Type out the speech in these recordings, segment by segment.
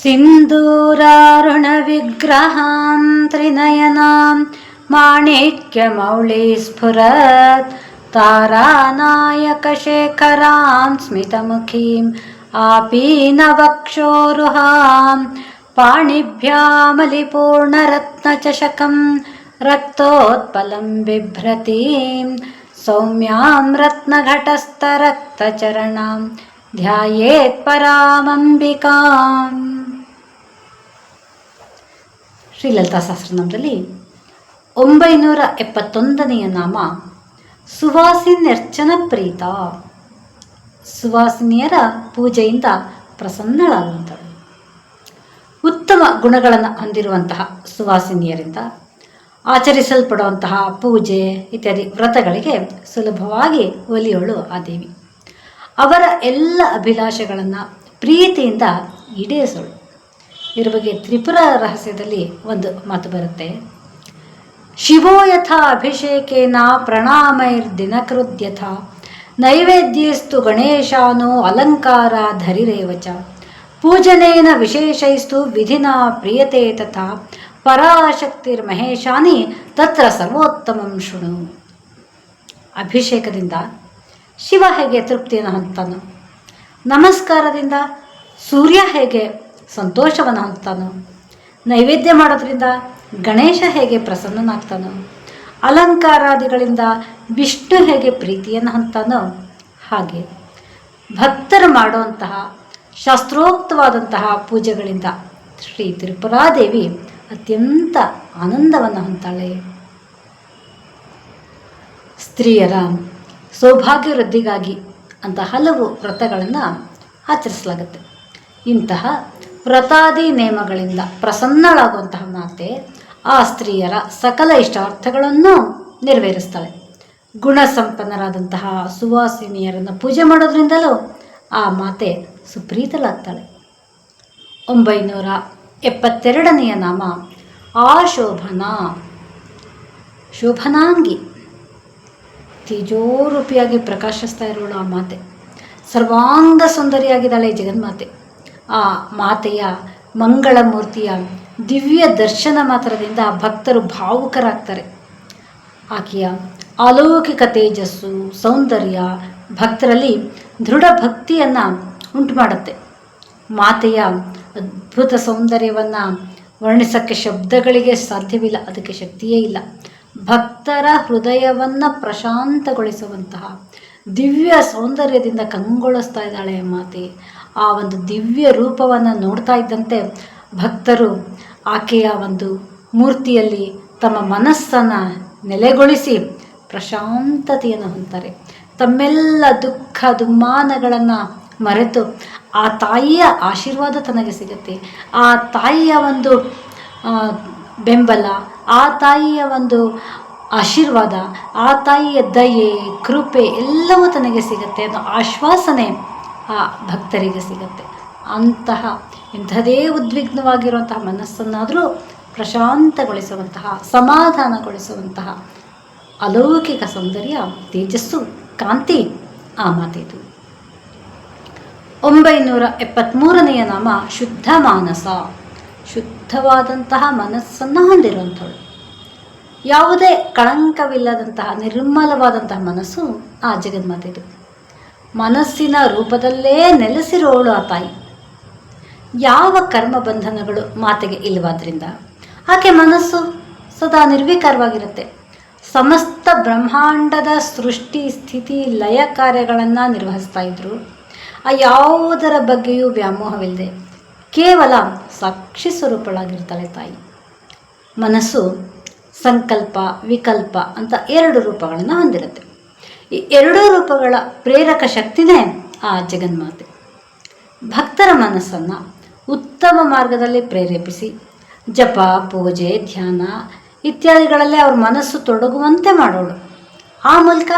सिन्दूरारुणविग्रहां त्रिनयनां माणिक्यमौळीस्फुरत् तारानायकशेखरां स्मितमुखीम् आपीनवक्षोरुहां पाणिभ्यामलिपूर्णरत्नचषकं रक्तोत्पलं बिभ्रतीं सौम्यां रत्नघटस्थरक्तचरणां ध्यायेत्परामम्बिकाम् ಪರಾಮಂಬಿಕಾಂ ಶ್ರೀಲಲಿತಾ ಸಹಸ್ರನಾಮದಲ್ಲಿ ಒಂಬೈನೂರ ಎಪ್ಪತ್ತೊಂದನೆಯ ನಾಮ ಸುವಾಸಿನ್ಯರ್ಚನ ಪ್ರೀತ. ಸುವಾಸಿನಿಯರ ಪೂಜೆಯಿಂದ ಪ್ರಸನ್ನಳಾಗುವಂಥಳು ಉತ್ತಮ ಗುಣಗಳನ್ನು ಹೊಂದಿರುವಂತಹ ಸುವಾಸಿನಿಯರಿಂದ ಆಚರಿಸಲ್ಪಡುವಂತಹ ಪೂಜೆ, ಇತ್ಯಾದಿ ವ್ರತಗಳಿಗೆ ಸುಲಭವಾಗಿ ಒಲಿಯೋಳು ಆ ದೇವಿ. ಅವರ ಎಲ್ಲ ಅಭಿಲಾಷೆಗಳನ್ನು ಪ್ರೀತಿಯಿಂದ ಈಡೇರಿಸೋಳು. ಇದ್ರ ಬಗ್ಗೆ ತ್ರಿಪುರ ರಹಸ್ಯದಲ್ಲಿ ಒಂದು ಮಾತು ಬರುತ್ತೆ. ಶಿವೋ ಯಥ ಅಭಿಷೇಕೇನ ಪ್ರಣಾಮೈರ್ ದಿನಕೃದ್ಯಥ ನೈವೇದ್ಯಸ್ತು ಗಣೇಶಾನೋ ಅಲಂಕಾರ ಧರಿರೇವಚ. ಪೂಜನೇನ ವಿಶೇಷೈಸ್ತು ವಿಧಿನ ಪ್ರಿಯತೆ ತಥಾ. ಪರಾಶಕ್ತಿರ್ಮಹೇಶಾನಿ ತತ್ರ ಸರ್ವೋತ್ತಮಂ ಶೃಣು. ಅಭಿಷೇಕದಿಂದ ಶಿವ ಹೇಗೆ ತೃಪ್ತಿಯನ್ನು ಹೊಂದ್ತಾನೋ ನಮಸ್ಕಾರದಿಂದ ಸೂರ್ಯ ಹೇಗೆ ಸಂತೋಷವನ್ನು ಹೊಂದ್ತಾನೋ? ನೈವೇದ್ಯ ಮಾಡೋದ್ರಿಂದ ಗಣೇಶ ಹೇಗೆ ಪ್ರಸನ್ನನಾಗ್ತಾನೋ? ಅಲಂಕಾರಾದಿಗಳಿಂದ ವಿಷ್ಣು ಹೇಗೆ ಪ್ರೀತಿಯನ್ನು ಹೊಂದ್ತಾನೋ? ಹಾಗೆ. ಭಕ್ತರು ಮಾಡುವಂತಹ ಶಾಸ್ತ್ರೋಕ್ತವಾದಂತಹ ಪೂಜೆಗಳಿಂದ ಶ್ರೀ ತ್ರಿಪುರಾದೇವಿ ಅತ್ಯಂತ ಆನಂದವನ್ನು ಹೊಂತಾಳೆ ಸ್ತ್ರೀಯರ ಸೌಭಾಗ್ಯ ವೃದ್ಧಿಗಾಗಿ ಅಂತ ಹಲವು ವ್ರತಗಳನ್ನು ಆಚರಿಸಲಾಗುತ್ತೆ. ಇಂತಹ ವ್ರತಾದಿ ನೇಮಗಳಿಂದ ಪ್ರಸನ್ನಳಾಗುವಂತಹ ಮಾತೆ ಆ ಸ್ತ್ರೀಯರ ಸಕಲ ಇಷ್ಟಾರ್ಥಗಳನ್ನು ನೆರವೇರಿಸ್ತಾಳೆ ಗುಣಸಂಪನ್ನರಾದಂತಹ ಸುವಾಸಿನಿಯರನ್ನು ಪೂಜೆ ಮಾಡೋದ್ರಿಂದಲೂ ಆ ಮಾತೆ ಸುಪ್ರೀತಲಾಗ್ತಾಳೆ ಒಂಬೈನೂರ ಎಪ್ಪತ್ತೆರಡನೆಯ ನಾಮ ಆಶೋಭನ, ಶೋಭನಾಂಗಿ. ತೇಜೋರೂಪಿಯಾಗಿ ಪ್ರಕಾಶಿಸ್ತಾ ಇರೋಳು ಆ ಮಾತೆ. ಸರ್ವಾಂಗ ಸುಂದರಿಯಾಗಿದ್ದಾಳೆ ಜಗನ್ಮಾತೆ. ಆ ಮಾತೆಯ ಮಂಗಳ ಮೂರ್ತಿಯ ದಿವ್ಯ ದರ್ಶನ ಮಾತ್ರದಿಂದ ಭಕ್ತರು ಭಾವುಕರಾಗ್ತಾರೆ. ಆಕೆಯ ಅಲೌಕಿಕ ತೇಜಸ್ಸು, ಸೌಂದರ್ಯ ಭಕ್ತರಲ್ಲಿ ದೃಢ ಭಕ್ತಿಯನ್ನು ಉಂಟು ಮಾಡುತ್ತೆ ಮಾತೆಯ ಅದ್ಭುತ ಸೌಂದರ್ಯವನ್ನು ವರ್ಣಿಸೋಕ್ಕೆ ಶಬ್ದಗಳಿಗೆ ಸಾಧ್ಯವಿಲ್ಲ, ಅದಕ್ಕೆ ಶಕ್ತಿಯೇ ಇಲ್ಲ. ಭಕ್ತರ ಹೃದಯವನ್ನು ಪ್ರಶಾಂತಗೊಳಿಸುವಂತಹ ದಿವ್ಯ ಸೌಂದರ್ಯದಿಂದ ಕಂಗೊಳಿಸ್ತಾ ಇದ್ದಾಳೆ ಮಾತೆ. ಆ ಒಂದು ದಿವ್ಯ ರೂಪವನ್ನು ನೋಡ್ತಾ ಇದ್ದಂತೆ ಭಕ್ತರು ಆಕೆಯ ಒಂದು ಮೂರ್ತಿಯಲ್ಲಿ ತಮ್ಮ ಮನಸ್ಸನ್ನು ನೆಲೆಗೊಳಿಸಿ ಪ್ರಶಾಂತತೆಯನ್ನು ಹೊಂದ್ತಾರೆ. ತಮ್ಮೆಲ್ಲ ದುಃಖ ದುಮ್ಮಾನಗಳನ್ನು ಮರೆತು ಆ ತಾಯಿಯ ಆಶೀರ್ವಾದ ತನಗೆ ಸಿಗುತ್ತೆ. ಆ ತಾಯಿಯ ಒಂದು ಬೆಂಬಲ, ಆ ತಾಯಿಯ ಒಂದು ಆಶೀರ್ವಾದ, ಆ ತಾಯಿಯ ದಯೆ, ಕೃಪೆ ಎಲ್ಲವೂ ತನಗೆ ಸಿಗುತ್ತೆ ಅನ್ನೋ ಆಶ್ವಾಸನೆ ಆ ಭಕ್ತರಿಗೆ ಸಿಗುತ್ತೆ. ಅಂತಹ ಇಂಥದೇ ಉದ್ವಿಗ್ನವಾಗಿರುವಂತಹ ಮನಸ್ಸನ್ನಾದರೂ ಪ್ರಶಾಂತಗೊಳಿಸುವಂತಹ, ಸಮಾಧಾನಗೊಳಿಸುವಂತಹ ಅಲೌಕಿಕ ಸೌಂದರ್ಯ, ತೇಜಸ್ಸು ಕಾಂತಿ ಆ ಮಾತಿದು. ಒಂಬೈನೂರ ಎಪ್ಪತ್ತ್ಮೂರನೆಯ ನಾಮ ಶುದ್ಧ ಮಾನಸ. ಶುದ್ಧವಾದಂತಹ ಮನಸ್ಸನ್ನು ಹೊಂದಿರುವಂಥವಳು. ಯಾವುದೇ ಕಳಂಕವಿಲ್ಲದಂತಹ ನಿರ್ಮಲವಾದಂತಹ ಮನಸ್ಸು ಆ ಜಗನ್ಮಾತೆದು. ಮನಸ್ಸಿನ ರೂಪದಲ್ಲೇ ನೆಲೆಸಿರೋಳು ಆ ತಾಯಿ. ಯಾವ ಕರ್ಮ ಬಂಧನಗಳು ಮಾತೆಗೆ ಇಲ್ಲವಾದ್ರಿಂದ ಆಕೆ ಮನಸ್ಸು ಸದಾ ನಿರ್ವಿಕಾರವಾಗಿರುತ್ತೆ. ಸಮಸ್ತ ಬ್ರಹ್ಮಾಂಡದ ಸೃಷ್ಟಿ, ಸ್ಥಿತಿ, ಲಯ ಕಾರ್ಯಗಳನ್ನು ನಿರ್ವಹಿಸ್ತಾ ಇದ್ರು. ಆ ಯಾವುದರ ಬಗ್ಗೆಯೂ ವ್ಯಾಮೋಹವಿಲ್ಲದೆ ಕೇವಲ ಸಾಕ್ಷಿ ಸ್ವರೂಪಳಾಗಿರ್ತಾಳೆ ತಾಯಿ. ಮನಸ್ಸು ಸಂಕಲ್ಪ, ವಿಕಲ್ಪ ಅಂತ ಎರಡು ರೂಪಗಳನ್ನು ಹೊಂದಿರುತ್ತೆ. ಈ ಎರಡೂ ರೂಪಗಳ ಪ್ರೇರಕ ಶಕ್ತಿನೇ ಆ ಜಗನ್ಮಾತೆ. ಭಕ್ತರ ಮನಸ್ಸನ್ನು ಉತ್ತಮ ಮಾರ್ಗದಲ್ಲಿ ಪ್ರೇರೇಪಿಸಿ, ಜಪ, ಪೂಜೆ, ಧ್ಯಾನ ಇತ್ಯಾದಿಗಳಲ್ಲಿ ಅವ್ರ ಮನಸ್ಸು ತೊಡಗುವಂತೆ ಮಾಡೋಳು. ಆ ಮೂಲಕ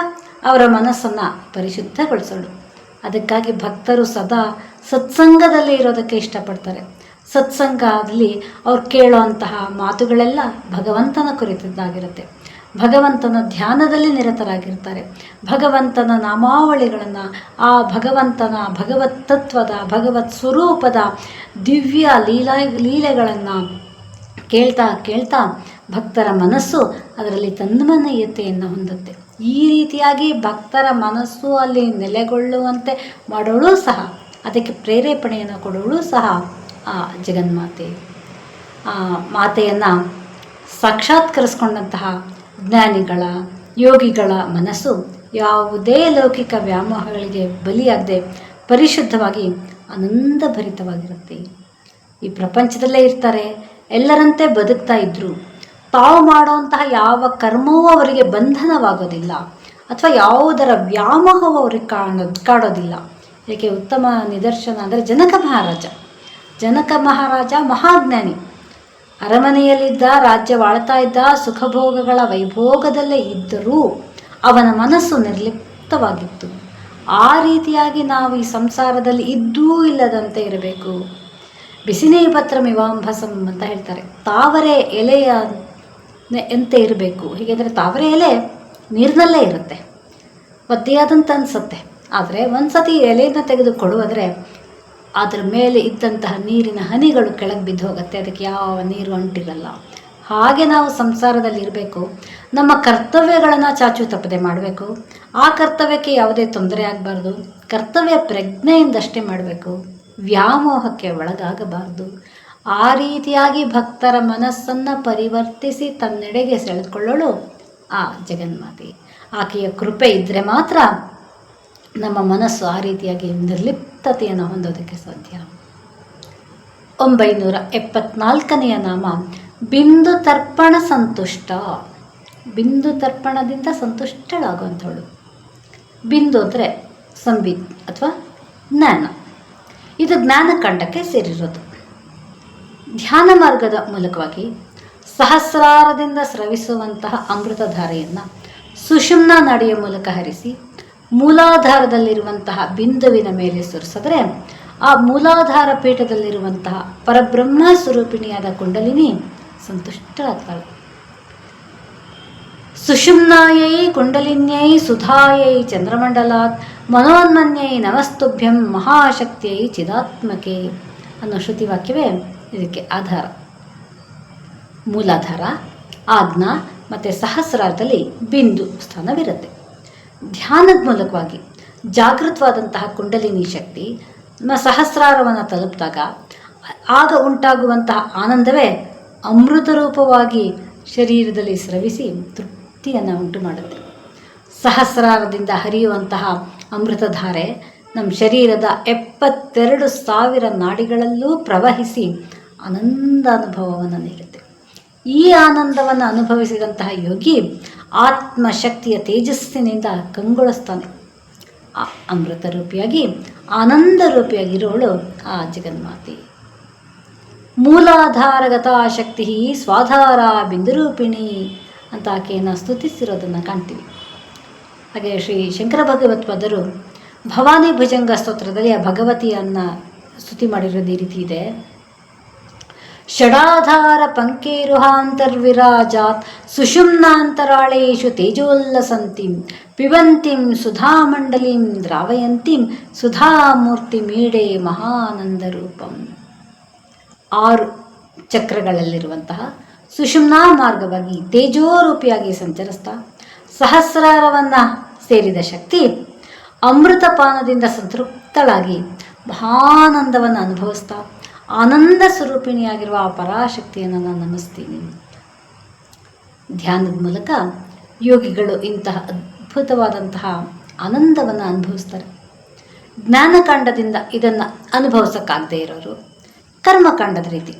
ಅವರ ಮನಸ್ಸನ್ನು ಪರಿಶುದ್ಧಗೊಳಿಸೋಳು. ಅದಕ್ಕಾಗಿ ಭಕ್ತರು ಸದಾ ಸತ್ಸಂಗದಲ್ಲಿ ಇರೋದಕ್ಕೆ ಇಷ್ಟಪಡ್ತಾರೆ. ಸತ್ಸಂಗದಲ್ಲಿ ಅವ್ರು ಕೇಳೋಂತಹ ಮಾತುಗಳೆಲ್ಲ ಭಗವಂತನ ಕುರಿತದ್ದಾಗಿರುತ್ತೆ. ಭಗವಂತನ ಧ್ಯಾನದಲ್ಲಿ ನಿರತರಾಗಿರ್ತಾರೆ. ಭಗವಂತನ ನಾಮಾವಳಿಗಳನ್ನು, ಆ ಭಗವಂತನ ಭಗವತ್ ತತ್ವದ, ಭಗವತ್ ಸ್ವರೂಪದ ದಿವ್ಯ ಲೀಲಾ, ಲೀಲೆಗಳನ್ನು ಕೇಳ್ತಾ ಕೇಳ್ತಾ ಭಕ್ತರ ಮನಸ್ಸು ಅದರಲ್ಲಿ ತನ್ಮನೀಯತೆಯನ್ನು ಹೊಂದುತ್ತೆ. ಈ ರೀತಿಯಾಗಿ ಭಕ್ತರ ಮನಸ್ಸು ಅಲ್ಲಿ ನೆಲೆಗೊಳ್ಳುವಂತೆ ಮಾಡೋಳು ಸಹ, ಅದಕ್ಕೆ ಪ್ರೇರೇಪಣೆಯನ್ನು ಕೊಡೋಳು ಸಹ ಆ ಜಗನ್ಮಾತೆ. ಆ ಮಾತೆಯನ್ನು ಸಾಕ್ಷಾತ್ಕರಿಸ್ಕೊಂಡಂತಹ ಜ್ಞಾನಿಗಳ, ಯೋಗಿಗಳ ಮನಸ್ಸು ಯಾವುದೇ ಲೌಕಿಕ ವ್ಯಾಮೋಹಗಳಿಗೆ ಬಲಿಯಾಗದೆ ಪರಿಶುದ್ಧವಾಗಿ ಆನಂದಭರಿತವಾಗಿರುತ್ತೆ. ಈ ಪ್ರಪಂಚದಲ್ಲೇ ಇರ್ತಾರೆ, ಎಲ್ಲರಂತೆ ಬದುಕ್ತಾ ಇದ್ರು. ತಾವು ಮಾಡುವಂತಹ ಯಾವ ಕರ್ಮವೂ ಅವರಿಗೆ ಬಂಧನವಾಗೋದಿಲ್ಲ ಅಥವಾ ಯಾವುದರ ವ್ಯಾಮೋಹವು ಅವ್ರಿಗೆ ಕಾಣ, ಕಾಡೋದಿಲ್ಲ. ಇದಕ್ಕೆ ಉತ್ತಮ ನಿದರ್ಶನ ಅಂದರೆ ಜನಕ ಮಹಾರಾಜ. ಜನಕ ಮಹಾರಾಜ ಮಹಾಜ್ಞಾನಿ. ಅರಮನೆಯಲ್ಲಿದ್ದ ರಾಜ್ಯವಾಳ್ತಾ ಇದ್ದ ಸುಖಭೋಗಗಳ ವೈಭೋಗದಲ್ಲೇ ಇದ್ದರೂ ಅವನ ಮನಸ್ಸು ನಿರ್ಲಿಪ್ತವಾಗಿತ್ತು. ಆ ರೀತಿಯಾಗಿ ನಾವು ಈ ಸಂಸಾರದಲ್ಲಿ ಇದ್ದೂ ಇಲ್ಲದಂತೆ ಇರಬೇಕು. ಬಿಸಿನೇ ಪತ್ರ ಮಿವಾಂಭಸಂ ಅಂತ ಹೇಳ್ತಾರೆ. ತಾವರೆ ಎಲೆಯ ಎಂತೆ ಇರಬೇಕು. ಹೀಗೆಂದರೆ ತಾವರೆ ಎಲೆ ನೀರಿನಲ್ಲೇ ಇರುತ್ತೆ. ಒದ್ದೆಯಾದಂತ ಅನಿಸುತ್ತೆ. ಆದರೆ ಒಂದು ಸತಿ ಎಲೆಯನ್ನು ತೆಗೆದು ಕೊಡುವುದರೆ ಅದರ ಮೇಲೆ ಇದ್ದಂತಹ ನೀರಿನ ಹನಿಗಳು ಕೆಳಗೆ ಬಿದ್ದು ಹೋಗುತ್ತೆ. ಅದಕ್ಕೆ ಯಾವ ನೀರು ಅಂಟಿರಲ್ಲ. ಹಾಗೆ ನಾವು ಸಂಸಾರದಲ್ಲಿ ಇರಬೇಕು. ನಮ್ಮ ಕರ್ತವ್ಯಗಳನ್ನು ಚಾಚು ತಪ್ಪದೆ ಮಾಡಬೇಕು. ಆ ಕರ್ತವ್ಯಕ್ಕೆ ಯಾವುದೇ ತೊಂದರೆ ಆಗಬಾರ್ದು. ಕರ್ತವ್ಯ ಪ್ರಜ್ಞೆಯಿಂದಷ್ಟೇ ಮಾಡಬೇಕು. ವ್ಯಾಮೋಹಕ್ಕೆ ಒಳಗಾಗಬಾರ್ದು. ಆ ರೀತಿಯಾಗಿ ಭಕ್ತರ ಮನಸ್ಸನ್ನು ಪರಿವರ್ತಿಸಿ ತನ್ನೆಡೆಗೆ ಸೆಳೆದುಕೊಳ್ಳೋಳು ಆ ಜಗನ್ಮಾತೆ. ಆಕೆಯ ಕೃಪೆ ಇದ್ದರೆ ಮಾತ್ರ ನಮ್ಮ ಮನಸ್ಸು ಆ ರೀತಿಯಾಗಿ ನಿರ್ಲಿಪ್ತತೆಯನ್ನು ಹೊಂದೋದಕ್ಕೆ ಸಾಧ್ಯ. ಒಂಬೈನೂರ ಎಪ್ಪತ್ನಾಲ್ಕನೆಯ ನಾಮ, ಬಿಂದು ತರ್ಪಣ ಸಂತುಷ್ಟ. ಬಿಂದು ತರ್ಪಣದಿಂದ ಸಂತುಷ್ಟಳಾಗುವಂಥವಳು. ಬಿಂದು ಅಂದರೆ ಸಂಬಿ ಅಥವಾ ಜ್ಞಾನ. ಇದು ಜ್ಞಾನಕಾಂಡಕ್ಕೆ ಸೇರಿರೋದು. ಧ್ಯಾನ ಮಾರ್ಗದ ಮೂಲಕವಾಗಿ ಸಹಸ್ರಾರದಿಂದ ಸ್ರವಿಸುವಂತಹ ಅಮೃತಧಾರೆಯನ್ನು ಸುಷುಮ್ನ ನಾಡಿಯ ಮೂಲಕ ಹರಿಸಿ ಮೂಲಾಧಾರದಲ್ಲಿರುವಂತಹ ಬಿಂದುವಿನ ಮೇಲೆ ಸುರಿಸಿದ್ರೆ ಆ ಮೂಲಾಧಾರ ಪೀಠದಲ್ಲಿರುವಂತಹ ಪರಬ್ರಹ್ಮ ಸ್ವರೂಪಿಣಿಯಾದ ಕುಂಡಲಿನಿ ಸಂತುಷ್ಟರಾಗ್ತಾಳೆ ಸುಷುಮ್ನಾಯೈ ಕುಂಡಲಿನ್ಯೈ ಸುಧಾಯೈ ಚಂದ್ರಮಂಡಲಾತ್ ಮನೋನ್ಮನ್ಯೈ ನಮಸ್ತುಭ್ಯಂ ಮಹಾಶಕ್ತಿಯೈ ಚಿದಾತ್ಮಕೆ ಅನ್ನೋ ಶ್ರುತಿವಾಕ್ಯವೇ ಇದಕ್ಕೆ ಆಧಾರ. ಮೂಲಾಧಾರ, ಆಜ್ಞಾ ಮತ್ತು ಸಹಸ್ರಾರದಲ್ಲಿ ಬಿಂದು ಸ್ಥಾನವಿರುತ್ತೆ. ಧ್ಯಾನದ ಮೂಲಕವಾಗಿ ಜಾಗೃತವಾದಂತಹ ಕುಂಡಲಿನಿ ಶಕ್ತಿ ನಮ್ಮ ಸಹಸ್ರಾರವನ್ನು ತಲುಪಿದಾಗ ಆಗ ಉಂಟಾಗುವಂತಹ ಆನಂದವೇ ಅಮೃತ ರೂಪವಾಗಿ ಶರೀರದಲ್ಲಿ ಸ್ರವಿಸಿ ತೃಪ್ತಿಯನ್ನು ಉಂಟು ಮಾಡುತ್ತೆ. ಸಹಸ್ರಾರದಿಂದ ಹರಿಯುವಂತಹ ಅಮೃತಧಾರೆ ನಮ್ಮ ಶರೀರದ ಎಪ್ಪತ್ತೆರಡು ಸಾವಿರ ನಾಡಿಗಳಲ್ಲೂ ಪ್ರವಹಿಸಿ ಆನಂದ ಅನುಭವವನ್ನು ನೀಡುತ್ತೆ. ಈ ಆನಂದವನ್ನು ಅನುಭವಿಸಿದಂತಹ ಯೋಗಿ ಆತ್ಮಶಕ್ತಿಯ ತೇಜಸ್ಸಿನಿಂದ ಕಂಗೊಳಿಸ್ತಾನೆ. ಅಮೃತ ರೂಪಿಯಾಗಿ ಆನಂದ ರೂಪಿಯಾಗಿರೋಳು ಆ ಜಗನ್ಮಾತೆ. ಮೂಲಾಧಾರಗತ ಶಕ್ತಿ ಸ್ವಾಧಾರ ಬಿಂದುರೂಪಿಣಿ ಅಂತ ಆಕೆಯನ್ನು ಸ್ತುತಿಸಿರೋದನ್ನು ಕಾಣ್ತೀವಿ. ಹಾಗೆ ಶ್ರೀ ಶಂಕರ ಭಗವತ್ಪಾದರು ಭವಾನಿ ಭುಜಂಗ ಸ್ತೋತ್ರದಲ್ಲಿ ಆ ಭಗವತಿಯನ್ನು ಸ್ತುತಿ ಮಾಡಿರೋದು ಈ ರೀತಿ ಇದೆ. ಷಡಾಧಾರ ಪಂಕೇರುಹಾಂತರ್ವಿರಾಜಾತ್ ಸುಷುಮ್ನಾಂತರಾಳೇಶು ತೇಜೋಲ್ಲಸಂತಿಂ ಪಿಬಂತಿಂ ಸುಧಾಮಂಡಲಿಂ ದ್ರಾವಯಂತಿಂ ಸುಧಾಮೂರ್ತಿಮೀಡೆ ಮಹಾನಂದರೂಪಂ. ಆರು ಚಕ್ರಗಳಲ್ಲಿರುವಂತಹ ಸುಷುಮ್ನಾ ಮಾರ್ಗವಾಗಿ ತೇಜೋರೂಪಿಯಾಗಿ ಸಂಚರಿಸ್ತಾ ಸಹಸ್ರಾರವನ್ನು ಸೇರಿದ ಶಕ್ತಿ ಅಮೃತಪಾನದಿಂದ ಸಂತೃಪ್ತಳಾಗಿ ಮಹಾನಂದವನ್ನು ಅನುಭವಿಸ್ತಾ ಆನಂದ ಸ್ವರೂಪಿಣಿಯಾಗಿರುವ ಆ ಪರಾಶಕ್ತಿಯನ್ನು ನಾನು ನಮಿಸ್ತೀನಿ. ಧ್ಯಾನದ ಮೂಲಕ ಯೋಗಿಗಳು ಇಂತಹ ಅದ್ಭುತವಾದಂತಹ ಆನಂದವನ್ನು ಅನುಭವಿಸ್ತಾರೆ. ಜ್ಞಾನಕಾಂಡದಿಂದ ಇದನ್ನು ಅನುಭವಿಸೋಕ್ಕಾಗದೇ ಇರೋರು ಕರ್ಮಕಾಂಡದ ರೀತಿ.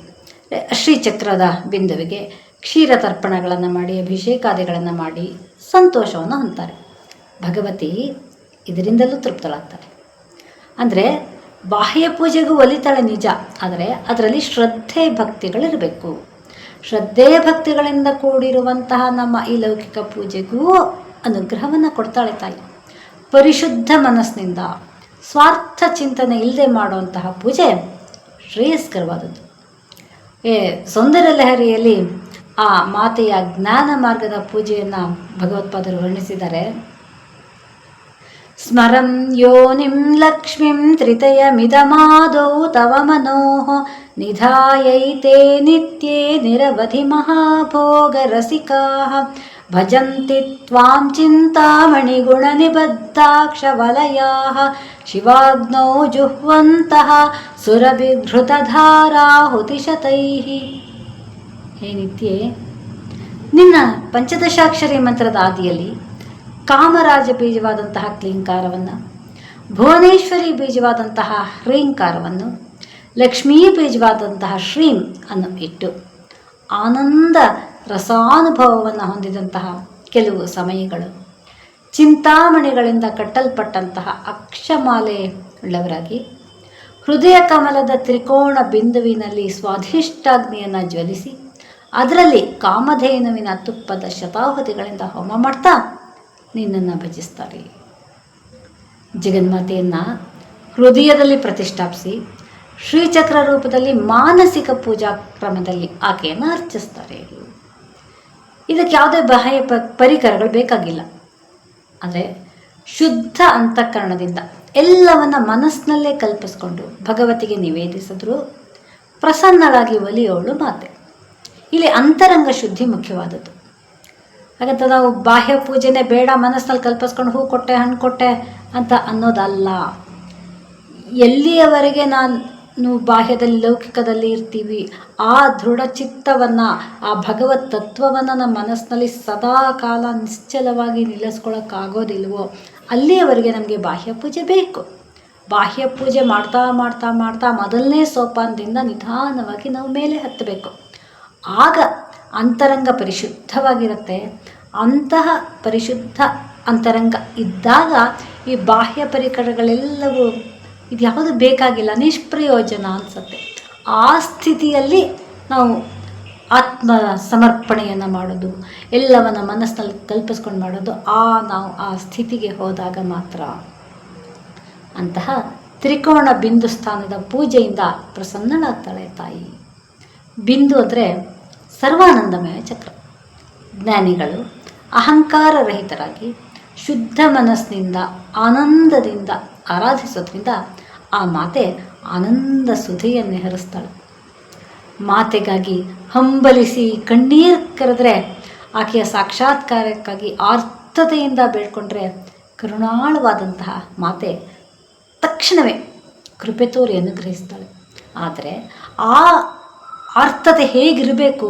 ಶ್ರೀಚಕ್ರದ ಬಿಂದುವಿಗೆ ಕ್ಷೀರ ತರ್ಪಣಗಳನ್ನು ಮಾಡಿ ಅಭಿಷೇಕಾದಿಗಳನ್ನು ಮಾಡಿ ಸಂತೋಷವನ್ನು ಹೊಂತಾರೆ ಭಗವತಿ ಇದರಿಂದಲೂ ತೃಪ್ತಳಾಗ್ತಾರೆ. ಅಂದರೆ ಬಾಹ್ಯ ಪೂಜೆಗೂ ಒಲಿತಾಳೆ ನಿಜ, ಆದರೆ ಅದರಲ್ಲಿ ಶ್ರದ್ಧೆ ಭಕ್ತಿಗಳಿರಬೇಕು. ಶ್ರದ್ಧೆ ಭಕ್ತಿಗಳಿಂದ ಕೂಡಿರುವಂತಹ ನಮ್ಮ ಈ ಲೌಕಿಕ ಪೂಜೆಗೂ ಅನುಗ್ರಹವನ್ನು ಕೊಡ್ತಾಳೆ ತಾಯಿ. ಪರಿಶುದ್ಧ ಮನಸ್ಸಿನಿಂದ ಸ್ವಾರ್ಥ ಚಿಂತನೆ ಇಲ್ಲದೆ ಮಾಡುವಂತಹ ಪೂಜೆ ಶ್ರೇಯಸ್ಕರವಾದದ್ದು. ಏ ಸೌಂದರ್ಯ ಲಹರಿಯಲ್ಲಿ ಆ ಮಾತೆಯ ಜ್ಞಾನ ಮಾರ್ಗದ ಪೂಜೆಯನ್ನು ಭಗವತ್ಪಾದರು ವರ್ಣಿಸಿದ್ದಾರೆ. ಯೋನಿಂ ಲಕ್ಷ್ಮೀಂ ತ್ರಿತಯಮಿದಮಾದೌ ತವ ಮನೋಃ ನಿಧಾಯೈತೆ ನಿತ್ಯೇ ನಿರವಧಿ ಮಹಾಭೋಗರಸಿಕಾಃ ಭಜಂತಿ ತ್ವಾಂ ಚಿಂತಾಮಣಿಗುಣನಿಬದ್ಧಾಕ್ಷವಲಯಾः ಶಿವಾಗ್ನೌ ಜುಹ್ವಂತಹ ಸುರಭಿಘೃತಧಾರಾಹುತಿಶತೈಃ ಹೇ ನಿತ್ಯೆ ನಿನ್ನ ಪಂಚದಶಾಕ್ಷರಿ ಮಂತ್ರದ ಆದಿಯಲ್ಲಿ ಕಾಮರಾಜ ಬೀಜವಾದಂತಹ ಕ್ಲೀಂಕಾರವನ್ನು, ಭುವನೇಶ್ವರಿ ಬೀಜವಾದಂತಹ ಹ್ರೀಂಕಾರವನ್ನು ಲಕ್ಷ್ಮೀ ಬೀಜವಾದಂತಹ ಶ್ರೀಂ ಅನ್ನು ಇಟ್ಟು ಆನಂದ ರಸಾನುಭವವನ್ನು ಹೊಂದಿದಂತಹ ಕೆಲವು ಸಮಯಗಳು. ಚಿಂತಾಮಣಿಗಳಿಂದ ಕಟ್ಟಲ್ಪಟ್ಟಂತಹ ಅಕ್ಷಮಾಲೆ ಉಳ್ಳವರಾಗಿ, ಹೃದಯ ಕಮಲದ ತ್ರಿಕೋಣ ಬಿಂದುವಿನಲ್ಲಿ ಸ್ವಾಧಿಷ್ಟಾಗ್ನಿಯನ್ನು ಜ್ವಲಿಸಿ, ಅದರಲ್ಲಿ ಕಾಮಧೇನುವಿನ ತುಪ್ಪದ ಶತಾಹುತಿಗಳಿಂದ ಹೋಮ ಮಾಡ್ತಾ ನಿನ್ನನ್ನು ಭಜಿಸ್ತಾರೆ. ಜಗನ್ಮಾತೆಯನ್ನು ಹೃದಯದಲ್ಲಿ ಪ್ರತಿಷ್ಠಾಪಿಸಿ ಶ್ರೀಚಕ್ರ ರೂಪದಲ್ಲಿ ಮಾನಸಿಕ ಪೂಜಾ ಕ್ರಮದಲ್ಲಿ ಆಕೆಯನ್ನು ಅರ್ಚಿಸ್ತಾರೆ. ಇದಕ್ಕೆ ಯಾವುದೇ ಬಾಹ್ಯ ಪ ಪರಿಕರಗಳು ಬೇಕಾಗಿಲ್ಲ. ಅಂದರೆ ಶುದ್ಧ ಅಂತಃಕರಣದಿಂದ ಎಲ್ಲವನ್ನ ಮನಸ್ಸಿನಲ್ಲೇ ಕಲ್ಪಿಸ್ಕೊಂಡು ಭಗವತಿಗೆ ನಿವೇದಿಸಿದ್ರು ಪ್ರಸನ್ನಳಾಗಿ ಒಲಿಯೋಳು ಮಾತೆ. ಇಲ್ಲಿ ಅಂತರಂಗ ಶುದ್ಧಿ ಮುಖ್ಯವಾದದ್ದು. ಹಾಗಂತ ನಾವು ಬಾಹ್ಯ ಪೂಜೆನೇ ಬೇಡ ಮನಸ್ಸಿನಲ್ಲಿ ಕಲ್ಪಿಸ್ಕೊಂಡು ಹೂ ಕೊಟ್ಟೆ, ಹಣ್ಣು ಕೊಟ್ಟೆ ಅಂತ ಅನ್ನೋದಲ್ಲ. ಎಲ್ಲಿಯವರೆಗೆ ನಾನು ಬಾಹ್ಯದಲ್ಲಿ, ಲೌಕಿಕದಲ್ಲಿ ಇರ್ತೀವಿ, ಆ ದೃಢ ಚಿತ್ತವನ್ನು ಆ ಭಗವತ್ ತತ್ವವನ್ನು ನಮ್ಮ ಮನಸ್ಸಿನಲ್ಲಿ ಸದಾ ಕಾಲ ನಿಶ್ಚಲವಾಗಿ ನಿಲ್ಲಿಸ್ಕೊಳ್ಳೋಕ್ಕಾಗೋದಿಲ್ವೋ ಅಲ್ಲಿಯವರೆಗೆ ನಮಗೆ ಬಾಹ್ಯ ಪೂಜೆ ಬೇಕು. ಬಾಹ್ಯ ಪೂಜೆ ಮಾಡ್ತಾ ಮಾಡ್ತಾ ಮಾಡ್ತಾ ಮೊದಲನೇ ಸೋಪಾನದಿಂದ ನಿಧಾನವಾಗಿ ನಾವು ಮೇಲೆ ಹತ್ತಬೇಕು. ಆಗ ಅಂತರಂಗ ಪರಿಶುದ್ಧವಾಗಿರುತ್ತೆ. ಅಂತಹ ಪರಿಶುದ್ಧ ಅಂತರಂಗ ಇದ್ದಾಗ ಈ ಬಾಹ್ಯ ಪರಿಕರಗಳೆಲ್ಲವೂ ಇದು ಯಾವುದು ಬೇಕಾಗಿಲ್ಲ, ನಿಷ್ಪ್ರಯೋಜನ ಅನಿಸುತ್ತೆ. ಆ ಸ್ಥಿತಿಯಲ್ಲಿ ನಾವು ಆತ್ಮ ಸಮರ್ಪಣೆಯನ್ನು ಮಾಡೋದು, ಎಲ್ಲವನ್ನ ಮನಸ್ಸಿನಲ್ಲಿ ಕಲ್ಪಿಸ್ಕೊಂಡು ಮಾಡೋದು, ಆ ನಾವು ಆ ಸ್ಥಿತಿಗೆ ಹೋದಾಗ ಮಾತ್ರ. ಅಂತಹ ತ್ರಿಕೋಣ ಬಿಂದು ಸ್ಥಾನದ ಪೂಜೆಯಿಂದ ಪ್ರಸನ್ನಳಾಗ್ತಾಳೆ ತಾಯಿ. ಬಿಂದು ಅಂದರೆ ಸರ್ವಾನಂದಮಯ ಚಕ್ರ. ಜ್ಞಾನಿಗಳು ಅಹಂಕಾರ ರಹಿತರಾಗಿ ಶುದ್ಧ ಮನಸ್ಸಿನಿಂದ, ಆನಂದದಿಂದ ಆರಾಧಿಸೋದ್ರಿಂದ ಆ ಮಾತೆ ಆನಂದ ಸುಧೆಯನ್ನೇ ಹರಿಸ್ತಾಳೆ. ಮಾತೆಗಾಗಿ ಹಂಬಲಿಸಿ ಕಣ್ಣೀರು ಕರೆದ್ರೆ ಆಕೆಯ ಸಾಕ್ಷಾತ್ಕಾರಕ್ಕಾಗಿ ಆರ್ಥತೆಯಿಂದ ಬೇಡ್ಕೊಂಡ್ರೆ ಕರುಣಾಳವಾದಂತಹ ಮಾತೆ ತಕ್ಷಣವೇ ಕೃಪೆ ತೋರಿ ಅನುಗ್ರಹಿಸ್ತಾಳೆ. ಆದರೆ ಆ ಆರ್ಥತೆ ಹೇಗಿರಬೇಕು?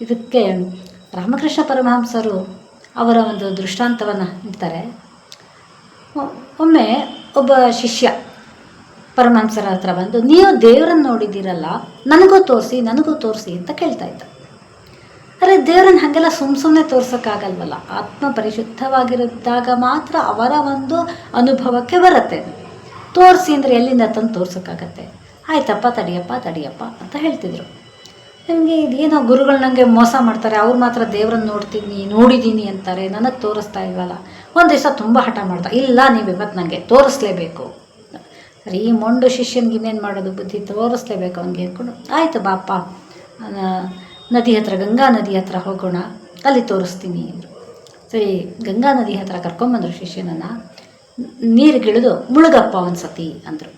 ಇದಕ್ಕೆ ರಾಮಕೃಷ್ಣ ಪರಮಹಂಸರು ಅವರ ಒಂದು ದೃಷ್ಟಾಂತವನ್ನು ಇಡ್ತಾರೆ ಒಮ್ಮೆ ಒಬ್ಬ ಶಿಷ್ಯ ಪರಮಹಂಸರ ಹತ್ರ ಬಂದು ನೀವು ದೇವರನ್ನು ನೋಡಿದ್ದೀರಲ್ಲ, ನನಗೂ ತೋರಿಸಿ ನನಗೂ ತೋರಿಸಿ ಅಂತ ಕೇಳ್ತಾ ಇದ್ದ. ಅರೆ, ದೇವರನ್ನ ಹಾಗೆಲ್ಲ ಸುಮ್ಮ ಸುಮ್ಮನೆ ತೋರ್ಸೋಕ್ಕಾಗಲ್ವಲ್ಲ? ಆತ್ಮ ಪರಿಶುದ್ಧವಾಗಿರಿದ್ದಾಗ ಮಾತ್ರ ಅವರ ಒಂದು ಅನುಭವಕ್ಕೆ ಬರುತ್ತೆ. ತೋರಿಸಿ ಅಂದರೆ ಎಲ್ಲಿಂದ ತಂದು ತೋರ್ಸೋಕ್ಕಾಗತ್ತೆ? ಆಯ್ತಪ್ಪ, ತಡಿಯಪ್ಪ ತಡಿಯಪ್ಪ ಅಂತ ಹೇಳ್ತಿದ್ರು. ನನಗೆ ಇದೇನೋ ಗುರುಗಳು ನನಗೆ ಮೋಸ ಮಾಡ್ತಾರೆ, ಅವ್ರು ಮಾತ್ರ ದೇವ್ರನ್ನ ನೋಡ್ತೀನಿ ನೋಡಿದ್ದೀನಿ ಅಂತಾರೆ, ನನಗೆ ತೋರಿಸ್ತಾ ಇಲ್ವಲ್ಲ. ಒಂದು ದಿವಸ ತುಂಬ ಹಠ ಮಾಡ್ತಾ, ಇಲ್ಲ, ನೀವು ಇವತ್ತು ನನಗೆ ತೋರಿಸ್ಲೇಬೇಕು. ಸರಿ ಮೊಂಡು ಶಿಷ್ಯನಿಗೆ ಇನ್ನೇನು ಮಾಡೋದು ಬುದ್ಧಿ? ತೋರಿಸ್ಲೇಬೇಕು ಅವನಿಗೆ ಅಂದ್ಕೊಂಡು ಆಯಿತು ಬಾಪ್ಪ ನದಿ ಹತ್ರ, ಗಂಗಾ ನದಿ ಹತ್ರ ಹೋಗೋಣ, ಅಲ್ಲಿ ತೋರಿಸ್ತೀನಿ. ಅಂದರು ಸರಿ, ಗಂಗಾ ನದಿ ಹತ್ರ ಕರ್ಕೊಂಬಂದರು ಶಿಷ್ಯನನ್ನು ನೀರಿಗಿಳಿದು ಮುಳುಗಪ್ಪ ಒಂದು ಸತಿ ಅಂದರು.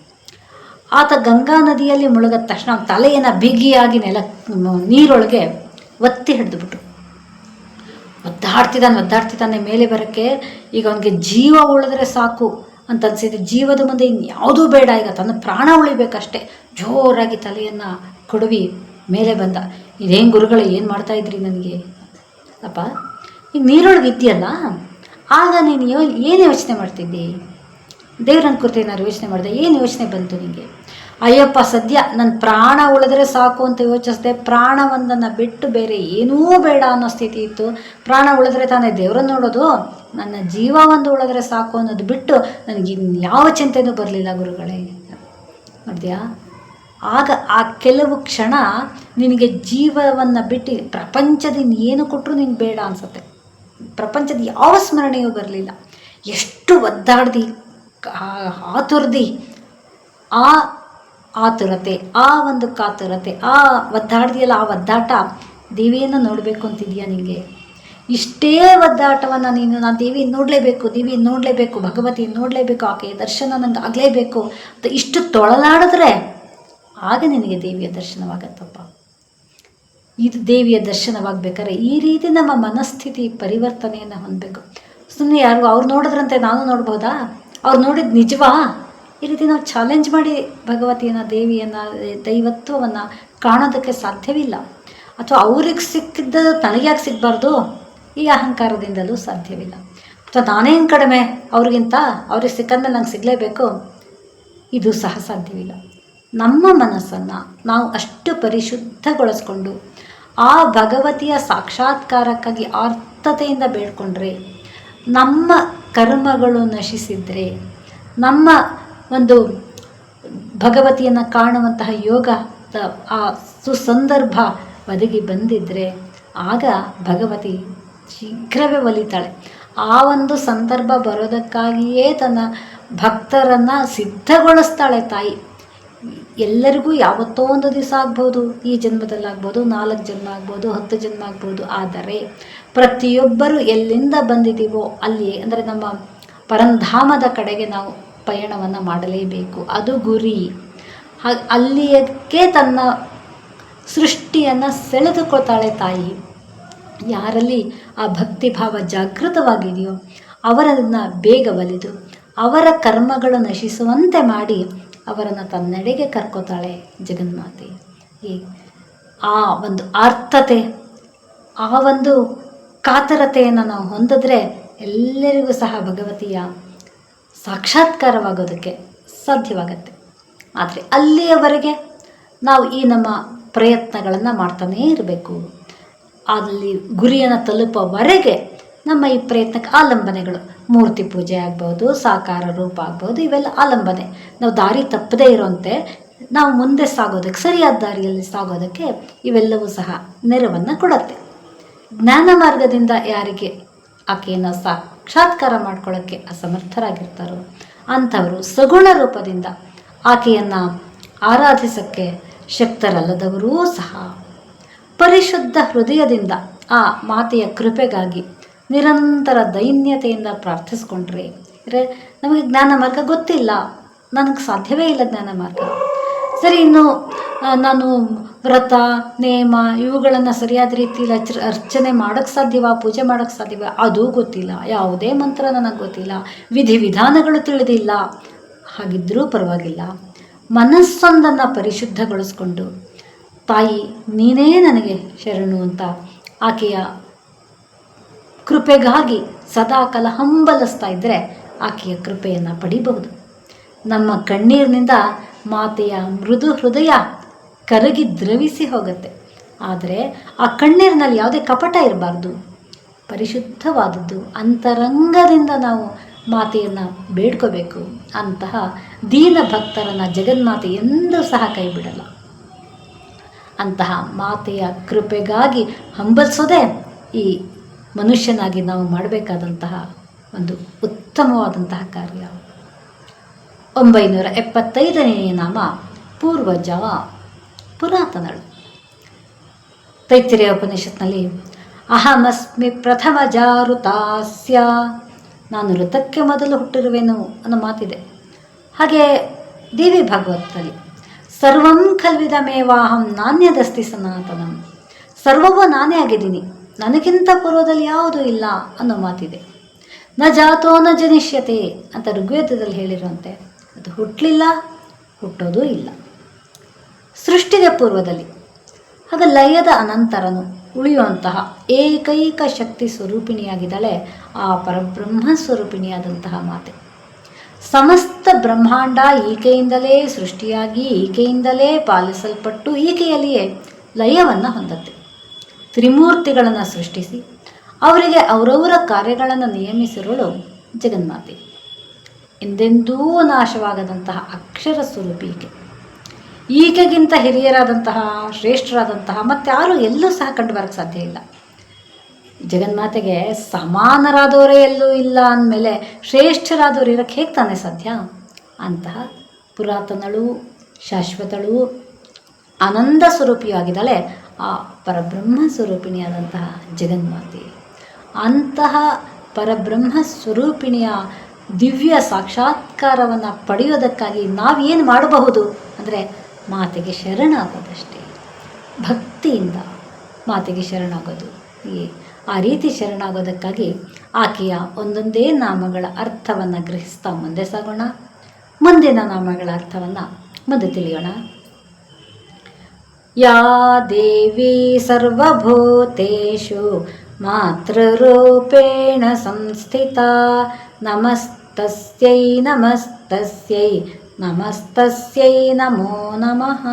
ಆತ ಗಂಗಾ ನದಿಯಲ್ಲಿ ಮುಳುಗದ ತಕ್ಷಣ ತಲೆಯನ್ನು ಬಿಗಿಯಾಗಿ ನೆಲ ನೀರೊಳಗೆ ಒತ್ತಿ ಹಿಡಿದುಬಿಟ್ರು. ಒದ್ದಾಡ್ತಿದ್ದಾನೆ ಒದ್ದಾಡ್ತಿದ್ದಾನೆ ಮೇಲೆ ಬರೋಕ್ಕೆ. ಈಗ ಅವನಿಗೆ ಜೀವ ಉಳಿದ್ರೆ ಸಾಕು ಅಂತ ಅನ್ಸಿದೆ ಜೀವದ ಮುಂದೆ ಇನ್ಯಾವುದೂ ಬೇಡ. ಈಗ ತನ್ನ ಪ್ರಾಣ ಉಳಿಬೇಕಷ್ಟೇ. ಜೋರಾಗಿ ತಲೆಯನ್ನು ಕೊಡವಿ ಮೇಲೆ ಬಂದ. ಇದೇನು ಗುರುಗಳು, ಏನು ಮಾಡ್ತಾ ಇದ್ರಿ ನನಗೆ? ಅಪ್ಪ, ಈಗ ನೀರೊಳಗೆ ಇದೆಯಲ್ಲ ಆಗ ನೀನು ಏನು ಯೋಚನೆ ಮಾಡ್ತಿದ್ದಿ? ದೇವ್ರನ್ನ ಕುರಿತು ಏನಾದ್ರು ಯೋಚನೆ ಮಾಡಿದೆ ಏನು ಯೋಚನೆ ಬಂತು ನಿಮಗೆ ಅಯ್ಯಪ್ಪ, ಸದ್ಯ ನನ್ನ ಪ್ರಾಣ ಉಳಿದ್ರೆ ಸಾಕು ಅಂತ ಯೋಚಿಸಿದೆ, ಪ್ರಾಣವೊಂದನ್ನು ಬಿಟ್ಟು ಬೇರೆ ಏನೂ ಬೇಡ ಅನ್ನೋ ಸ್ಥಿತಿ ಇತ್ತು. ಪ್ರಾಣ ಉಳಿದ್ರೆ ತಾನೇ ದೇವ್ರನ್ನ ನೋಡೋದು? ನನ್ನ ಜೀವ ಒಂದು ಉಳಿದ್ರೆ ಸಾಕು ಅನ್ನೋದು ಬಿಟ್ಟು ನನಗೆ ಯಾವ ಚಿಂತೆನೂ ಬರಲಿಲ್ಲ ಗುರುಗಳೇ. ನೋಡಿದ್ಯಾ? ಆಗ ಆ ಕೆಲವು ಕ್ಷಣ ನಿನಗೆ ಜೀವವನ್ನು ಬಿಟ್ಟು ಪ್ರಪಂಚದಿಂದ ಏನು ಕೊಟ್ಟರು ನಿನ್ಗೆ ಬೇಡ ಅನಿಸುತ್ತೆ. ಪ್ರಪಂಚದ ಯಾವ ಸ್ಮರಣೆಯೂ ಬರಲಿಲ್ಲ. ಎಷ್ಟು ಒದ್ದಾಡ್ದಿ. ಆತುರ್ದಿ, ಆ ಆತುರತೆ, ಆ ಒಂದು ಕಾತುರತೆ, ಆ ಒದ್ದಾಡ್ದಿಯಲ್ಲ ಆ ಒದ್ದಾಟ ದೇವಿಯನ್ನು ನೋಡಬೇಕು ಅಂತಿದೆಯಾ ನಿನಗೆ ಇಷ್ಟೇ ಒದ್ದಾಟವನ್ನು ನೀನು, ನಾನು ದೇವಿ ನೋಡಲೇಬೇಕು ದೇವಿ ನೋಡಲೇಬೇಕು ಭಗವತಿ ನೋಡಲೇಬೇಕು, ಆಕೆಯ ದರ್ಶನ ನನಗೆ ಆಗಲೇಬೇಕು ಅಂತ ಇಷ್ಟು ತೊಳಲಾಡಿದ್ರೆ ಆಗ ನಿನಗೆ ದೇವಿಯ ದರ್ಶನವಾಗತ್ತಪ್ಪ. ಇದು ದೇವಿಯ ದರ್ಶನವಾಗಬೇಕಾದ್ರೆ ಈ ರೀತಿ ನಮ್ಮ ಮನಸ್ಥಿತಿ ಪರಿವರ್ತನೆಯನ್ನು ಹೊಂದಬೇಕು. ಸುಮ್ಮನೆ ಯಾರು ಅವ್ರು ನೋಡಿದ್ರಂತೆ, ನಾನು ನೋಡ್ಬೋದಾ? ಅವ್ರು ನೋಡಿದ ನಿಜವಾ? ಈ ರೀತಿ ನಾವು ಚಾಲೆಂಜ್ ಮಾಡಿ ಭಗವತಿಯನ್ನ, ದೇವಿಯನ್ನ, ದೈವತ್ವವನ್ನು ಕಾಣೋದಕ್ಕೆ ಸಾಧ್ಯವಿಲ್ಲ. ಅಥವಾ ಅವ್ರಿಗೆ ಸಿಕ್ಕಿದ್ದ ತನಗ್ಯಾಕೆ ಸಿಗ್ಬಾರ್ದು? ಈ ಅಹಂಕಾರದಿಂದಲೂ ಸಾಧ್ಯವಿಲ್ಲ. ಅಥವಾ ನಾನೇನು ಕಡಿಮೆ? ಅವ್ರಿಗಿಂತ ಅವ್ರಿಗೆ ಸಿಕ್ಕಂದ್ರೆ ನಂಗೆ ಸಿಗಲೇಬೇಕು? ಇದು ಸಹ ಸಾಧ್ಯವಿಲ್ಲ. ನಮ್ಮ ಮನಸ್ಸನ್ನು ನಾವು ಅಷ್ಟು ಪರಿಶುದ್ಧಗೊಳಿಸ್ಕೊಂಡು ಆ ಭಗವತಿಯ ಸಾಕ್ಷಾತ್ಕಾರಕ್ಕಾಗಿ ಆರ್ಥತೆಯಿಂದ ಬೇಡ್ಕೊಂಡ್ರೆ ನಮ್ಮ ಕರ್ಮಗಳು ನಶಿಸಿದರೆ, ನಮ್ಮ ಒಂದು ಭಗವತಿಯನ್ನು ಕಾಣುವಂತಹ ಯೋಗ ಆ ಸುಸಂದರ್ಭ ಒದಗಿ ಬಂದಿದ್ದರೆ ಆಗ ಭಗವತಿ ಶೀಘ್ರವೇ ಒಲಿತಾಳೆ. ಆ ಒಂದು ಸಂದರ್ಭ ಬರೋದಕ್ಕಾಗಿಯೇ ತನ್ನ ಭಕ್ತರನ್ನು ಸಿದ್ಧಗೊಳಿಸ್ತಾಳೆ ತಾಯಿ. ಎಲ್ಲರಿಗೂ ಯಾವತ್ತೋ ಒಂದು ದಿವಸ ಆಗ್ಬೋದು, ಈ ಜನ್ಮದಲ್ಲಾಗ್ಬೋದು, ನಾಲ್ಕು ಜನ್ಮ ಆಗ್ಬೋದು, ಹತ್ತು ಜನ್ಮ ಆಗ್ಬೋದು, ಆದರೆ ಪ್ರತಿಯೊಬ್ಬರು ಎಲ್ಲಿಂದ ಬಂದಿದ್ದೀವೋ ಅಲ್ಲಿ, ಅಂದರೆ ನಮ್ಮ ಪರಂಧಾಮದ ಕಡೆಗೆ ನಾವು ಪಯಣವನ್ನು ಮಾಡಲೇಬೇಕು. ಅದು ಗುರಿ. ಅಲ್ಲಿಯಕ್ಕೆ ತನ್ನ ಸೃಷ್ಟಿಯನ್ನು ಸೆಳೆದುಕೊಳ್ತಾಳೆ ತಾಯಿ. ಯಾರಲ್ಲಿ ಆ ಭಕ್ತಿಭಾವ ಜಾಗೃತವಾಗಿದೆಯೋ ಅವರನ್ನು ಬೇಗ ಒಲಿದು, ಅವರ ಕರ್ಮಗಳು ನಶಿಸುವಂತೆ ಮಾಡಿ ಅವರನ್ನು ತನ್ನೆಡೆಗೆ ಕರ್ಕೋತಾಳೆ ಜಗನ್ಮಾತೆ. ಈ ಆ ಒಂದು ಆರ್ಥತೆ ಆ ಒಂದು ಕಾತರತೆಯನ್ನು ನಾವು ಹೊಂದಿದ್ರೆ ಎಲ್ಲರಿಗೂ ಸಹ ಭಗವತಿಯ ಸಾಕ್ಷಾತ್ಕಾರವಾಗೋದಕ್ಕೆ ಸಾಧ್ಯವಾಗತ್ತೆ. ಆದರೆ ಅಲ್ಲಿಯವರೆಗೆ ನಾವು ಈ ನಮ್ಮ ಪ್ರಯತ್ನಗಳನ್ನು ಮಾಡ್ತಾನೇ ಇರಬೇಕು. ಅಲ್ಲಿ ಗುರಿಯನ್ನು ತಲುಪೋವರೆಗೆ ನಮ್ಮ ಈ ಪ್ರಯತ್ನಕ್ಕೆ ಆಲಂಬನೆಗಳು, ಮೂರ್ತಿ ಪೂಜೆ ಆಗ್ಬೋದು, ಸಾಕಾರ ರೂಪ ಆಗ್ಬೋದು, ಇವೆಲ್ಲ ಆಲಂಬನೆ. ನಾವು ದಾರಿ ತಪ್ಪದೇ ಇರೋಂತೆ ನಾವು ಮುಂದೆ ಸಾಗೋದಕ್ಕೆ, ಸರಿಯಾದ ದಾರಿಯಲ್ಲಿ ಸಾಗೋದಕ್ಕೆ ಇವೆಲ್ಲವೂ ಸಹ ನೆರವನ್ನು ಕೊಡುತ್ತೆ. ಜ್ಞಾನ ಮಾರ್ಗದಿಂದ ಯಾರಿಗೆ ಆಕೆಯನ್ನು ಸಾಕ್ಷಾತ್ಕಾರ ಮಾಡ್ಕೊಳ್ಳೋಕ್ಕೆ ಅಸಮರ್ಥರಾಗಿರ್ತಾರೋ ಅಂಥವರು ಸಗುಣ ರೂಪದಿಂದ ಆಕೆಯನ್ನು ಆರಾಧಿಸೋಕ್ಕೆ ಶಕ್ತರಲ್ಲದವರೂ ಸಹ. ಪರಿಶುದ್ಧ ಹೃದಯದಿಂದ ಆ ಮಾತೆಯ ಕೃಪೆಗಾಗಿ ನಿರಂತರ ದೈನ್ಯತೆಯಿಂದ ಪ್ರಾರ್ಥಿಸ್ಕೊಂಡ್ರೆ. ಅಂದರೆ ನಮಗೆ ಜ್ಞಾನ ಮಾರ್ಗ ಗೊತ್ತಿಲ್ಲ. ನನಗೆ ಸಾಧ್ಯವೇ ಇಲ್ಲ ಜ್ಞಾನ ಮಾರ್ಗ. ಸರಿ, ಇನ್ನು ನಾನು ವ್ರತ, ನೇಮ, ಇವುಗಳನ್ನು ಸರಿಯಾದ ರೀತಿಯಲ್ಲಿ ಅರ್ಚ, ಅರ್ಚನೆ ಮಾಡೋಕ್ಕೆ ಸಾಧ್ಯವಾ, ಪೂಜೆ ಮಾಡೋಕ್ಕೆ ಸಾಧ್ಯವಾ, ಅದೂ ಗೊತ್ತಿಲ್ಲ. ಯಾವುದೇ ಮಂತ್ರ ನನಗೆ ಗೊತ್ತಿಲ್ಲ. ವಿಧಿವಿಧಾನಗಳು ತಿಳಿದಿಲ್ಲ. ಹಾಗಿದ್ದರೂ ಪರವಾಗಿಲ್ಲ. ಮನಸ್ಸೊಂದನ್ನು ಪರಿಶುದ್ಧಗೊಳಿಸ್ಕೊಂಡು, ತಾಯಿ, ನೀನೇ ನನಗೆ ಶರಣು ಅಂತ ಆಕೆಯ ಕೃಪೆಗಾಗಿ ಸದಾ ಕಾಲ ಹಂಬಲಿಸ್ತಾ ಇದ್ದರೆ ಆಕೆಯ ಕೃಪೆಯನ್ನು ಪಡಿಬಹುದು. ನಮ್ಮ ಕಣ್ಣೀರಿನಿಂದ ಮಾತೆಯ ಮೃದು ಹೃದಯ ಕರಗಿ ದ್ರವಿಸಿ ಹೋಗುತ್ತೆ. ಆದರೆ ಆ ಕಣ್ಣೀರಿನಲ್ಲಿ ಯಾವುದೇ ಕಪಟ ಇರಬಾರ್ದು. ಪರಿಶುದ್ಧವಾದದ್ದು ಅಂತರಂಗದಿಂದ ನಾವು ಮಾತೆಯನ್ನು ಬೇಡ್ಕೋಬೇಕು. ಅಂತಹ ದೀನ ಭಕ್ತರನ್ನು ಜಗನ್ಮಾತೆ ಎಂದೂ ಸಹ ಕೈ ಬಿಡಲ್ಲ. ಅಂತಹ ಮಾತೆಯ ಕೃಪೆಗಾಗಿ ಹಂಬಲಿಸೋದೇ ಈ ಮನುಷ್ಯನಾಗಿ ನಾವು ಮಾಡಬೇಕಾದಂತಹ ಒಂದು ಉತ್ತಮವಾದಂತಹ ಕಾರ್ಯ. ಒಂಬೈನೂರ ಎಪ್ಪತ್ತೈದನೆಯ ನಾಮ ಪೂರ್ವಜ ಪುರಾತನಳು ತೈತಿರಿಯ ಉಪನಿಷತ್ನಲ್ಲಿ, ಅಹಮಸ್ಮಿ ಪ್ರಥಮ ಜಾರುತಾಸ್ಯ, ನಾನು ಋತಕ್ಕೆ ಮೊದಲು ಹುಟ್ಟಿರುವೆನು ಅನ್ನೋ ಮಾತಿದೆ. ಹಾಗೆ ದೇವಿ ಭಾಗವತದಲ್ಲಿ, ಸರ್ವಂ ಕಲ್ವಿದ ಮೇವಾಹಂ ನಾಣ್ಯದಸ್ತಿ ಸನಾತನಂ, ಸರ್ವವೂ ನಾನೇ ಆಗಿದ್ದೀನಿ, ನನಗಿಂತ ಪೂರ್ವದಲ್ಲಿ ಯಾವುದೂ ಇಲ್ಲ ಅನ್ನೋ ಮಾತಿದೆ. ನ ಜಾತೋ ನ ಜನಿಷ್ಯತೆ ಅಂತ ಋಗ್ವೇದದಲ್ಲಿ ಹೇಳಿರುವಂತೆ, ಅದು ಹುಟ್ಟಲಿಲ್ಲ ಹುಟ್ಟೋದೂ ಇಲ್ಲ. ಸೃಷ್ಟಿಗೆ ಪೂರ್ವದಲ್ಲಿ. ಅದು ಲಯದ ಅನಂತರನು ಉಳಿಯುವಂತಹ ಏಕೈಕ ಶಕ್ತಿ ಸ್ವರೂಪಿಣಿಯಾಗಿದ್ದಾಳೆ, ಆ ಪರಬ್ರಹ್ಮ ಸ್ವರೂಪಿಣಿಯಾದಂತಹ ಮಾತೆ. ಸಮಸ್ತ ಬ್ರಹ್ಮಾಂಡ ಈಕೆಯಿಂದಲೇ ಸೃಷ್ಟಿಯಾಗಿ ಈಕೆಯಿಂದಲೇ ಪಾಲಿಸಲ್ಪಟ್ಟು ಈಕೆಯಲ್ಲಿಯೇ ಲಯವನ್ನು ಹೊಂದತ್ತೆ. ತ್ರಿಮೂರ್ತಿಗಳನ್ನು ಸೃಷ್ಟಿಸಿ, ಅವರಿಗೆ ಅವರವರ ಕಾರ್ಯಗಳನ್ನು ನಿಯಮಿಸಿರೋಳು ಜಗನ್ಮಾತೆ. ಎಂದೆಂದೂ ನಾಶವಾಗದಂತಹ ಅಕ್ಷರ ಸ್ವರೂಪಿ ಈಕೆ. ಈಕೆಗಿಂತ ಹಿರಿಯರಾದಂತಹ, ಶ್ರೇಷ್ಠರಾದಂತಹ ಮತ್ತಾರು ಎಲ್ಲೂ ಸಹ ಕಂಡು ಬರಕ್ಕೆ ಸಾಧ್ಯ ಇಲ್ಲ. ಜಗನ್ಮಾತೆಗೆ ಸಮಾನರಾದವರೇ ಎಲ್ಲೂ ಇಲ್ಲ ಅಂದಮೇಲೆ ಶ್ರೇಷ್ಠರಾದವರು ಇರೋಕ್ಕೆ ಹೇಗೆ ತಾನೇ ಸಾಧ್ಯ? ಅಂತಹ ಪುರಾತನಳು, ಶಾಶ್ವತಳು, ಆನಂದ ಸ್ವರೂಪಿಯಾಗಿದ್ದಾಳೆ ಆ ಪರಬ್ರಹ್ಮ ಸ್ವರೂಪಿಣಿಯಾದಂತಹ ಜಗನ್ಮಾತೆ. ಅಂತಹ ಪರಬ್ರಹ್ಮ ಸ್ವರೂಪಿಣಿಯ ದಿವ್ಯ ಸಾಕ್ಷಾತ್ಕಾರವನ್ನು ಪಡೆಯೋದಕ್ಕಾಗಿ ನಾವೇನು ಮಾಡಬಹುದು? ಅಂದರೆ ಮಾತೆಗೆ ಶರಣಾಗೋದಷ್ಟೇ. ಭಕ್ತಿಯಿಂದ ಮಾತೆಗೆ ಶರಣಾಗೋದು. ಈ ಆ ರೀತಿ ಶರಣಾಗೋದಕ್ಕಾಗಿ ಆಕೆಯ ಒಂದೊಂದೇ ನಾಮಗಳ ಅರ್ಥವನ್ನು ಗ್ರಹಿಸ್ತಾ ಮುಂದೆ ಸಾಗೋಣ. ಮುಂದಿನ ನಾಮಗಳ ಅರ್ಥವನ್ನು ಮುಂದೆ ತಿಳಿಯೋಣ. ಯಾ ದೇವಿ ಸರ್ವಭೂತೇಷು ಮಾತೃರೂಪೇಣ ಸಂಸ್ಥಿತ, ನಮಸ್ತಸ್ಯೈ ನಮಸ್ತಸ್ಯೈ. ನಮಸ್ತಸ್ಯೈ ನಮೋ ನಮಃ